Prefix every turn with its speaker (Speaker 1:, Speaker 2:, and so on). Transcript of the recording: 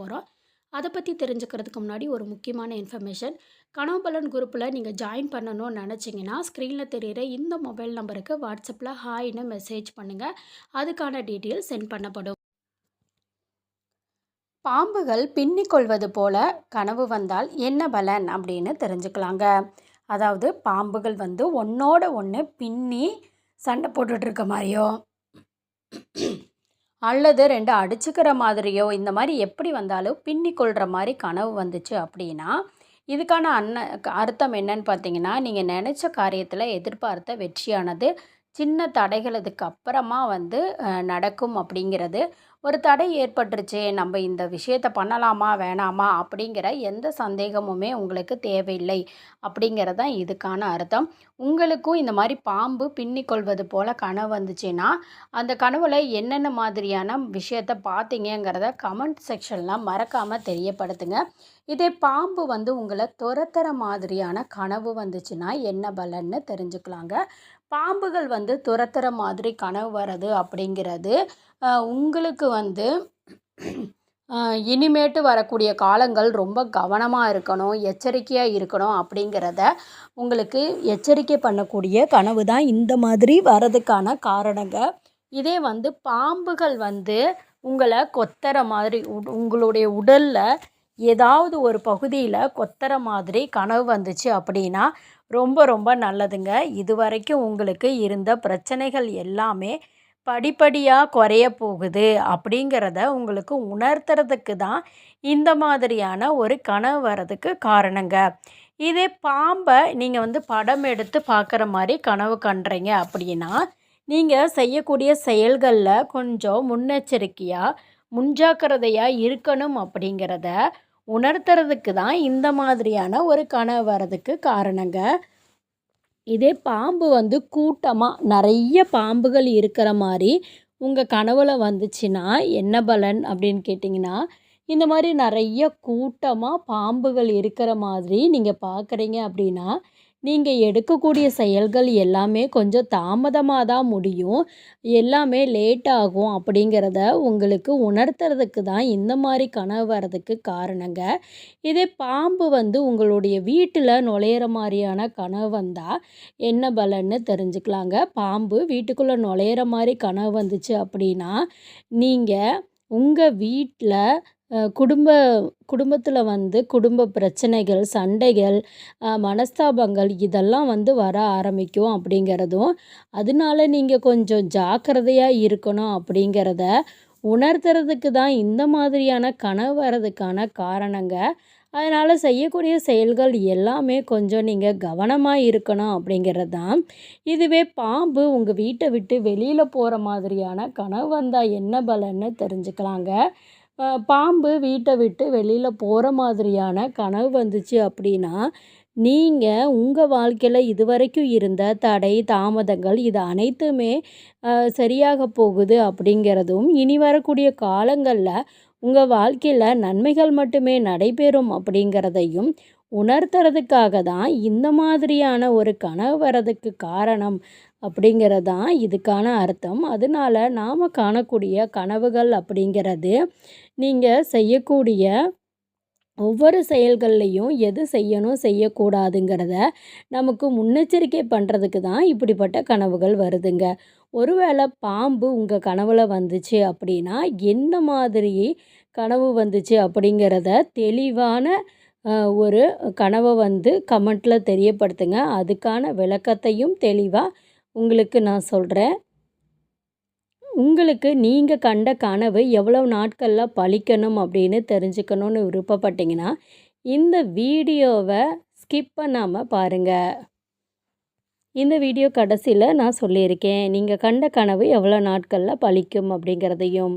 Speaker 1: போகிறோம் அதை பற்றி தெரிஞ்சுக்கிறதுக்கு முன்னாடி ஒரு முக்கியமான இன்ஃபர்மேஷன் கனவுபலன் குரூப்பில் நீங்கள் ஜாயின் பண்ணணும்னு நினச்சிங்கன்னா ஸ்க்ரீனில் தெரிகிற இந்த மொபைல் நம்பருக்கு வாட்ஸ்அப்பில் ஹாய்னு மெசேஜ் பண்ணுங்கள் அதுக்கான டீட்டெயில் சென்ட் பண்ணப்படும். பாம்புகள் பின்னிக் கொள்வது போல கனவு வந்தால் என்ன பலன் அப்படின்னு தெரிஞ்சுக்கலாங்க. அதாவது பாம்புகள் வந்து ஒன்றோட ஒன்று பின்னி சண்டை போட்டுட்ருக்க மாதிரியோ அல்லது ரெண்டு அடிச்சுக்கிற மாதிரியோ இந்த மாதிரி எப்படி வந்தாலும் பின்னி கொள்கிற மாதிரி கனவு வந்துச்சு அப்படின்னா இதுக்கான அன்ன அர்த்தம் என்னன்னு பார்த்தீங்கன்னா நீங்கள் நினச்ச காரியத்தில் எதிர்பார்த்த வெற்றியானது சின்ன தடைகளதுக்கு அப்புறமா வந்து நடக்கும் அப்படிங்கிறது. ஒரு தடை ஏற்பட்டுருச்சு நம்ம இந்த விஷயத்தை பண்ணலாமா வேணாமா அப்படிங்கிற எந்த சந்தேகமுமே உங்களுக்கு தேவையில்லை அப்படிங்கிறது தான் இதுக்கான அர்த்தம். உங்களுக்கும் இந்த மாதிரி பாம்பு பின்னி கொள்வது போல் கனவு வந்துச்சுன்னா அந்த கனவுல என்னென்ன மாதிரியான விஷயத்த பார்த்தீங்கங்கிறத கமெண்ட் செக்ஷன்லாம் மறக்காமல் தெரியப்படுத்துங்க. இதே பாம்பு வந்து உங்களை துரத்துற மாதிரியான கனவு வந்துச்சுன்னா என்ன பலன்னு தெரிஞ்சுக்கலாங்க. பாம்புகள் வந்து துரத்துகிற மாதிரி கனவு வர்றது அப்படிங்கிறது உங்களுக்கு வந்து இனிமேட்டு வரக்கூடிய காலங்கள் ரொம்ப கவனமாக இருக்கணும் எச்சரிக்கையாக இருக்கணும் அப்படிங்கிறத உங்களுக்கு எச்சரிக்கை பண்ணக்கூடிய கனவு தான் இந்த மாதிரி வர்றதுக்கான காரணங்க. இதே வந்து பாம்புகள் வந்து உங்களை கொத்துற மாதிரி உங்களுடைய உடலில் ஏதாவது ஒரு பகுதியில் கொத்துற மாதிரி கனவு வந்துச்சு அப்படின்னா ரொம்ப ரொம்ப நல்லதுங்க. இது வரைக்கும் உங்களுக்கு இருந்த பிரச்சனைகள் எல்லாமே படிப்படியாக குறைய போகுது அப்படிங்கிறத உங்களுக்கு உணர்த்துறதுக்கு தான் இந்த மாதிரியான ஒரு கனவு வர்றதுக்கு காரணங்க. இதே பாம்பை நீங்கள் வந்து படம் எடுத்து பார்க்குற மாதிரி கனவு கண்டுறீங்க அப்படின்னா நீங்கள் செய்யக்கூடிய செயல்களில் கொஞ்சம் முன்னெச்சரிக்கையாக முன்ஜாக்கிரதையாக இருக்கணும் அப்படிங்கிறத உணர்த்துறதுக்கு தான் இந்த மாதிரியான ஒரு கனவு வர்றதுக்கு காரணங்க. இதே பாம்பு வந்து கூட்டமாக நிறைய பாம்புகள் இருக்கிற மாதிரி உங்கள் கனவுல வந்துச்சுன்னா என்ன பலன் அப்படின்னு கேட்டிங்கன்னா இந்த மாதிரி நிறைய கூட்டமாக பாம்புகள் இருக்கிற மாதிரி நீங்கள் பார்க்குறீங்க அப்படின்னா நீங்கள் எடுக்கக்கூடிய செயல்கள் எல்லாமே கொஞ்சம் தாமதமாக தான் முடியும். எல்லாமே லேட் ஆகும் அப்படிங்கிறத உங்களுக்கு உணர்த்துறதுக்கு தான் இந்த மாதிரி கனவு வர்றதுக்கு காரணங்க. இதே பாம்பு வந்து உங்களுடைய வீட்டில் நுழையிற மாதிரியான கனவு வந்தால் என்ன பலன்னு தெரிஞ்சுக்கலாங்க. பாம்பு வீட்டுக்குள்ளே நுழையிற மாதிரி கனவு வந்துச்சு அப்படின்னா நீங்கள் உங்கள் வீட்டில் குடும்ப குடும்பத்தில் வந்து குடும்ப பிரச்சனைகள் சண்டைகள் மனஸ்தாபங்கள் இதெல்லாம் வந்து வர ஆரம்பிக்கும் அப்படிங்கிறதும் அதனால நீங்கள் கொஞ்சம் ஜாக்கிரதையாக இருக்கணும் அப்படிங்கிறத உணர்த்துறதுக்கு தான் இந்த மாதிரியான கனவு வர்றதுக்கான காரணங்க. அதனால் செய்யக்கூடிய செயல்கள் எல்லாமே கொஞ்சம் நீங்கள் கவனமாக இருக்கணும் அப்படிங்கிறது தான். இதுவே பாம்பு உங்கள் வீட்டை விட்டு வெளியில் போகிற மாதிரியான கனவு வந்தால் என்ன பலன்னு தெரிஞ்சுக்கலாங்க. பாம்பு வீட்டை விட்டு வெளியில் போகிற மாதிரியான கனவு வந்துச்சு அப்படின்னா நீங்கள் உங்கள் வாழ்க்கையில் இதுவரைக்கும் இருந்த தடை தாமதங்கள் இது அனைத்துமே சரியாக போகுது அப்படிங்கிறதும் இனி வரக்கூடிய காலங்களில் உங்கள் வாழ்க்கையில் நன்மைகள் மட்டுமே நடைபெறும் அப்படிங்கிறதையும் உணர்த்துறதுக்காக தான் இந்த மாதிரியான ஒரு கனவு வர்றதுக்கு காரணம் அப்படிங்கிறது தான் இதுக்கான அர்த்தம். அதனால நாம் காணக்கூடிய கனவுகள் அப்படிங்கிறது நீங்கள் செய்யக்கூடிய ஒவ்வொரு செயல்கள்லையும் எது செய்யணும் செய்யக்கூடாதுங்கிறத நமக்கு முன்னெச்சரிக்கை பண்ணுறதுக்கு தான் இப்படிப்பட்ட கனவுகள் வருதுங்க. ஒருவேளை பாம்பு உங்கள் கனவில் வந்துச்சு அப்படின்னா என்ன மாதிரி கனவு வந்துச்சு அப்படிங்கிறத தெளிவான ஒரு கனவை வந்து கமெண்ட்டில் தெரியப்படுத்துங்க. அதுக்கான விளக்கத்தையும் தெளிவாக உங்களுக்கு நான் சொல்கிறேன் உங்களுக்கு நீங்கள் கண்ட கனவு எவ்வளவு நாட்களில் பழிக்கணும் அப்படின்னு தெரிஞ்சுக்கணுன்னு விருப்பப்பட்டீங்கன்னா இந்த வீடியோவை ஸ்கிப் பண்ணாமல் பாருங்கள் இந்த வீடியோ கடைசியில் நான் சொல்லியிருக்கேன். நீங்கள் கண்ட கனவு எவ்வளோ நாட்களில் பழிக்கும் அப்படிங்கிறதையும்.